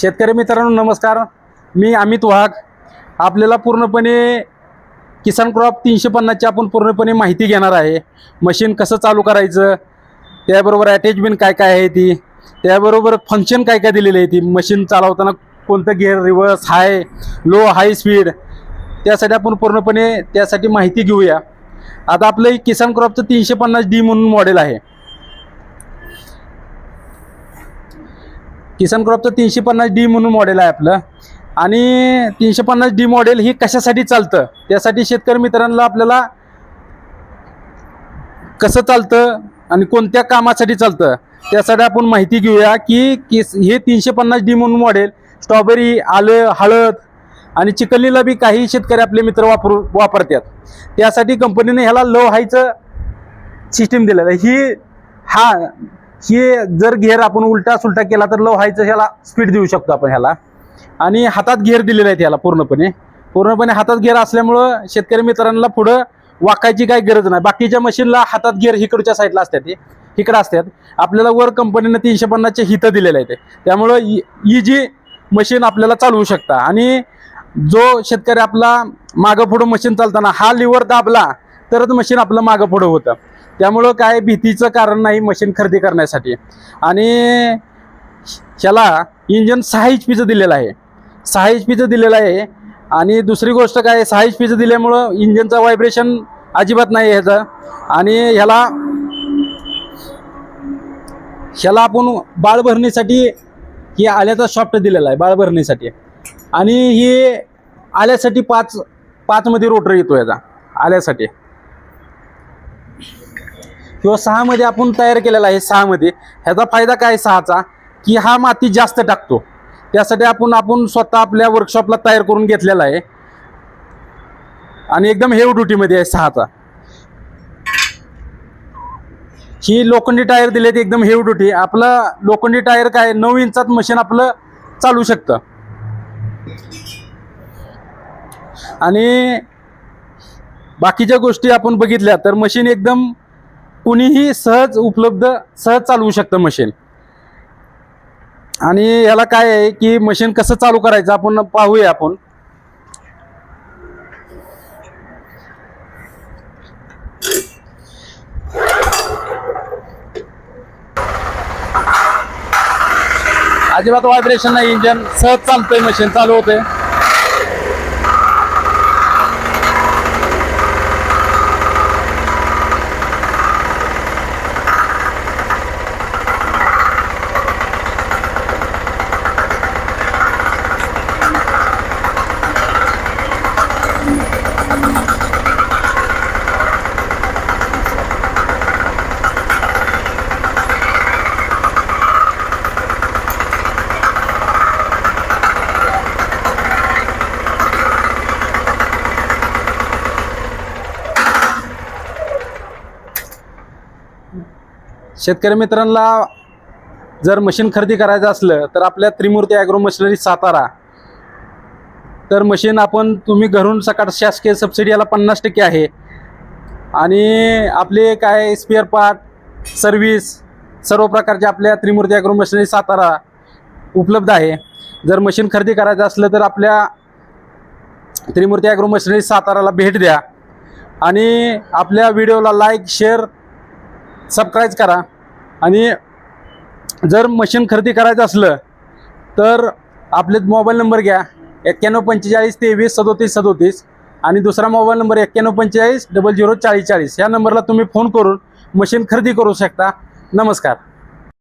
शेतकरी मित्रांनो नमस्कार. मी अमित वाघ. आपल्याला पूर्णपणे किसान क्रॉप तीनशे पन्नासची आपण पूर्णपणे माहिती घेणार आहे. मशीन कसं चालू करायचं त्याबरोबर अटॅचमेंट काय काय आहे ती त्याबरोबर फंक्शन काय काय दिलेली आहे ती मशीन चालवताना कोणतं gear reverse high low high speed त्यासाठी आपण पूर्णपणे त्यासाठी माहिती घेऊया. आता आपलं किसान क्रॉपचं तीनशे पन्नास डी म्हणून मॉडेल आहे. किसान क्रॉपचं तीनशे पन्नास डी म्हणून मॉडेल आहे आपलं. आणि तीनशे पन्नास डी मॉडेल ही कशासाठी चालतं? त्यासाठी शेतकरी मित्रांना आपल्याला कसं चालतं आणि कोणत्या कामासाठी चालतं? त्यासाठी आपण माहिती घेऊया की किस हे तीनशे पन्नास डी म्हणून मॉडेल स्ट्रॉबेरी आलं हळद आणि चिकलीला बी काही शेतकरी आपले मित्र वापरू वापरतात. त्यासाठी कंपनीने ह्याला लो हायचं सिस्टीम दिलेलं आहे. ही हा की जर घेर आपण उलटा सुलटा केला तर लो ह्याला स्पीड देऊ शकतो आपण ह्याला. आणि हातात घेर दिलेला आहे ह्याला पूर्णपणे. पूर्णपणे हातात घेर असल्यामुळं शेतकरी मित्रांना पुढं वाकायची काही गरज नाही. बाकीच्या मशीनला हातात घेर इकडच्या साईडला असतात ते इकडं असतात. आपल्याला वर कंपनीनं तीनशे पन्नासचे हितं दिलेलं आहे ते त्यामुळं ही जी मशीन आपल्याला चालवू शकता. आणि जो शेतकरी आपला मागं पुढं मशीन चालताना हा लिव्हर दाबला तरच मशीन आपलं मागं पुढं होतं. त्यामुळं काय भीतीचं कारण नाही मशीन खरेदी करण्यासाठी. आणि ह्याला इंजन सहा एच पीचं दिलेलं आहे. सहा एच पीचं दिलेलं आहे. आणि दुसरी गोष्ट काय सहा एच पीचं दिल्यामुळं इंजनचं व्हायब्रेशन अजिबात नाही आहे ह्याचं. आणि ह्याला ह्याला आपण बाळ भरणीसाठी ही आल्याचा सॉफ्ट दिलेला आहे बाळ भरण्यासाठी आणि ही आल्यासाठी पाच पाचमध्ये रोटर येतो याचा आल्यासाठी. किंवा सहामध्ये आपण तयार केलेला आहे सहामध्ये ह्याचा फायदा काय आहे सहाचा? की हा माती जास्त टाकतो. त्यासाठी आपण आपण स्वतः आपल्या वर्कशॉपला तयार करून घेतलेला आहे. आणि एकदम हेव ड्युटीमध्ये आहे सहाचा. ही लोखंडी टायर दिले एकदम हेव ड्युटी आपलं लोखंडी टायर काय नऊ इंचात मशीन आपलं चालू शकतं. आणि बाकीच्या गोष्टी आपण बघितल्या तर मशीन एकदम कुणीही सहज उपलब्ध सहज चालवू शकतं मशीन आणि याला काय आहे की मशीन कसं चालू करायचं आपण पाहूया आपण. अजिबात व्हायब्रेशन नाही इंजन सहज चालतंय मशीन चालू होते शेतकरी मित्रांना जर मशीन खरेदी करायचं असलं तर आपल्या त्रिमूर्ती ॲग्रो मशिनरी सातारा. तर मशीन आपण तुम्ही घरून सकाळ शासकीय सबसिडी याला पन्नास टक्के आहे. आणि आपले काय स्पेअर पार्ट सर्व्हिस सर्व प्रकारचे आपल्या त्रिमूर्ती ॲग्रो मशिनरी सातारा उपलब्ध आहे. जर मशीन खरेदी करायचं असलं तर आपल्या त्रिमूर्ती ॲग्रो मशिनरी साताराला भेट द्या. आणि आपल्या व्हिडिओला लाईक शेअर सबस्क्राईब करा. आणि जर मशीन खरेदी करायचं असलं तर आपले मोबाईल नंबर घ्या. एक्क्याण्णव पंचेचाळीस तेवीस सदोतीस सदोतीस. आणि दुसरा मोबाईल नंबर एक्क्याण्णव पंचेचाळीस डबल झिरो चाळीस चाळीस. या नंबरला तुम्ही फोन करून मशीन खरेदी करू शकता. नमस्कार.